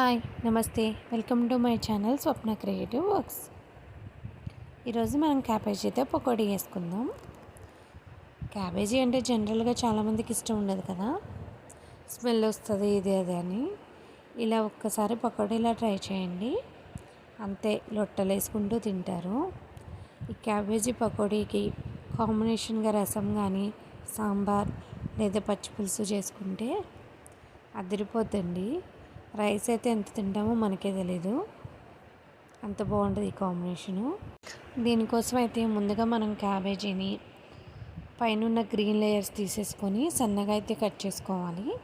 Hi నమస్తే. Welcome to my channel Swapna creative works. ఈరోజు మనం క్యాబేజీతో పకోడీ వేసుకుందాం క్యాబేజీ అంటే జనరల్గా చాలామందికి ఇష్టం ఉండదు కదా. స్మెల్ వస్తుంది ఇది అది అని. ఇలా ఒక్కసారి పకోడీలా ట్రై చేయండి. అంతే లొట్టలు వేసుకుంటూ తింటారు. ఈ క్యాబేజీ పకోడీకి కాంబినేషన్గా రసం కానీ సాంబార్ లేదా పచ్చి పులుసు చేసుకుంటే అదిరిపోద్దండి. రైస్ అయితే ఎంత తింటామో మనకే తెలీదు. అంత బాగుంటుంది ఈ కాంబినేషను. దీనికోసం అయితే ముందుగా మనం క్యాబేజీని పైన గ్రీన్ లేయర్స్ తీసేసుకొని సన్నగా అయితే కట్ చేసుకోవాలి.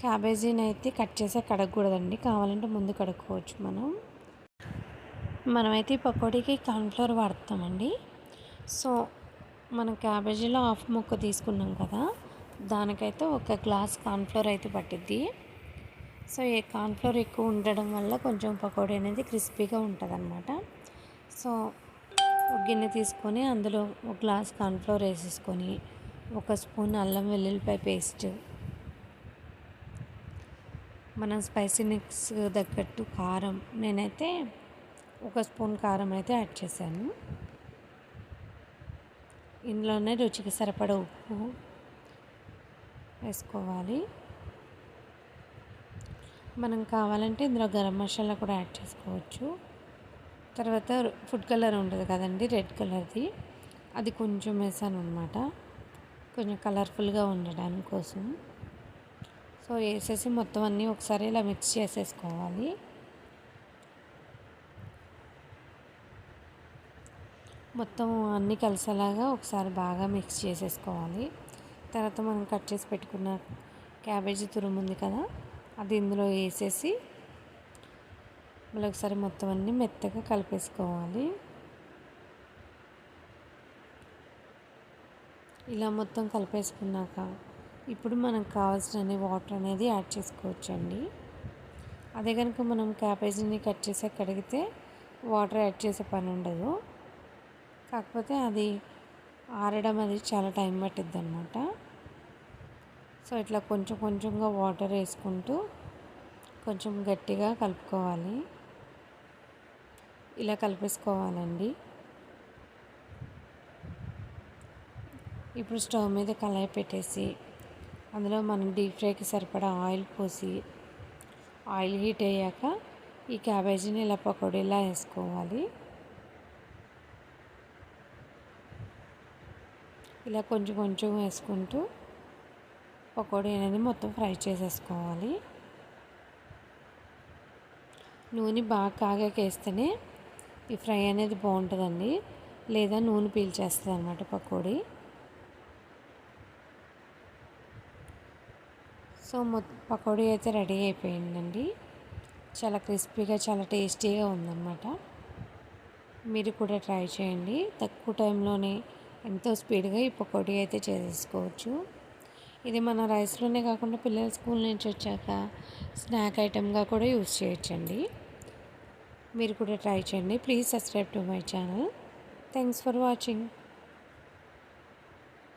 క్యాబేజీని అయితే కట్ చేసే కడగకూడదండి. కావాలంటే ముందు కడుక్కోవచ్చు మనం. మనమైతే ఈ పకోడీకి కార్న్ఫ్లవర్ వాడతామండి. సో మనం క్యాబేజీలో హాఫ్ ముక్క తీసుకున్నాం కదా దానికైతే ఒక గ్లాస్ కార్న్ఫ్లవర్ అయితే పట్టిద్ది. సో ఈ కార్న్ఫ్లోర్ ఎక్కువ ఉండడం వల్ల కొంచెం పకోడీ అనేది క్రిస్పీగా ఉంటుంది అనమాట సో ఒక గిన్నె తీసుకొని అందులో ఒక గ్లాస్ కార్న్ఫ్లోర్ వేసేసుకొని ఒక స్పూన్ అల్లం వెల్లుల్లిపాయ పేస్ట్. మనం స్పైసీ మిక్స్ తగ్గట్టు కారం నేనైతే ఒక స్పూన్ కారం అయితే యాడ్ చేశాను. ఇందులోనే రుచికి సరిపడ ఉప్పు వేసుకోవాలి. మనం కావాలంటే ఇందులో గరం మసాలా కూడా యాడ్ చేసుకోవచ్చు. తర్వాత ఫుడ్ కలర్ ఉంటుంది కదండి రెడ్ కలర్ది. అది కొంచెం వేసాను అనమాట కొంచెం కలర్ఫుల్గా ఉండడానికి కోసం. సో వేసేసి మొత్తం అన్నీ ఒకసారి ఇలా మిక్స్ చేసేసుకోవాలి. మొత్తం అన్నీ కలిసేలాగా ఒకసారి బాగా మిక్స్ చేసేసుకోవాలి. తర్వాత మనం కట్ చేసి పెట్టుకున్న క్యాబేజీ తురుముంది కదా అది ఇందులో వేసేసి మళ్ళీ ఒకసారి మొత్తం అన్నీ మెత్తగా కలిపేసుకోవాలి. ఇలా మొత్తం కలిపేసుకున్నాక ఇప్పుడు మనకు కావాల్సిన వాటర్ అనేది యాడ్ చేసుకోవచ్చండి. అదే కనుక మనం క్యాబేజీని కట్ చేసి కడిగితే వాటర్ యాడ్ చేసే పని ఉండదు. కాకపోతే అది ఆరడం అది చాలా టైం పట్టిద్ది అనమాట సో ఇట్లా కొంచెం కొంచెంగా వాటర్ వేసుకుంటూ కొంచెం గట్టిగా కలుపుకోవాలి. ఇలా కలిపేసుకోవాలండి. ఇప్పుడు స్టవ్ మీద కళాయి పెట్టేసి అందులో మనం డీప్ ఫ్రైకి సరిపడా ఆయిల్ పోసి ఆయిల్ హీట్ అయ్యాక ఈ క్యాబేజీని ఇలా పకోడీలా వేసుకోవాలి. ఇలా కొంచెం కొంచెం వేసుకుంటూ పకోడీ అనేది మొత్తం ఫ్రై చేసేసుకోవాలి. నూనె బాగా కాగాక వేస్తేనే ఈ ఫ్రై అనేది బాగుంటుందండి. లేదా నూనె పీల్చేస్తుంది అనమాట పకోడీ. సో మొత్తం పకోడీ అయితే రెడీ అయిపోయిందండి. చాలా క్రిస్పీగా చాలా టేస్టీగా ఉందన్నమాట. మీరు కూడా ట్రై చేయండి. తక్కువ టైంలోనే ఎంతో స్పీడ్గా ఈ పకోడీ అయితే చేసేసుకోవచ్చు. ఇది మన రైస్లోనే కాకుండా పిల్లలు స్కూల్ నుంచి వచ్చాక స్నాక్ ఐటెంగా కూడా యూస్ చేయొచ్చండి. మీరు కూడా ట్రై చేయండి. Please subscribe to my channel. Thanks for watching.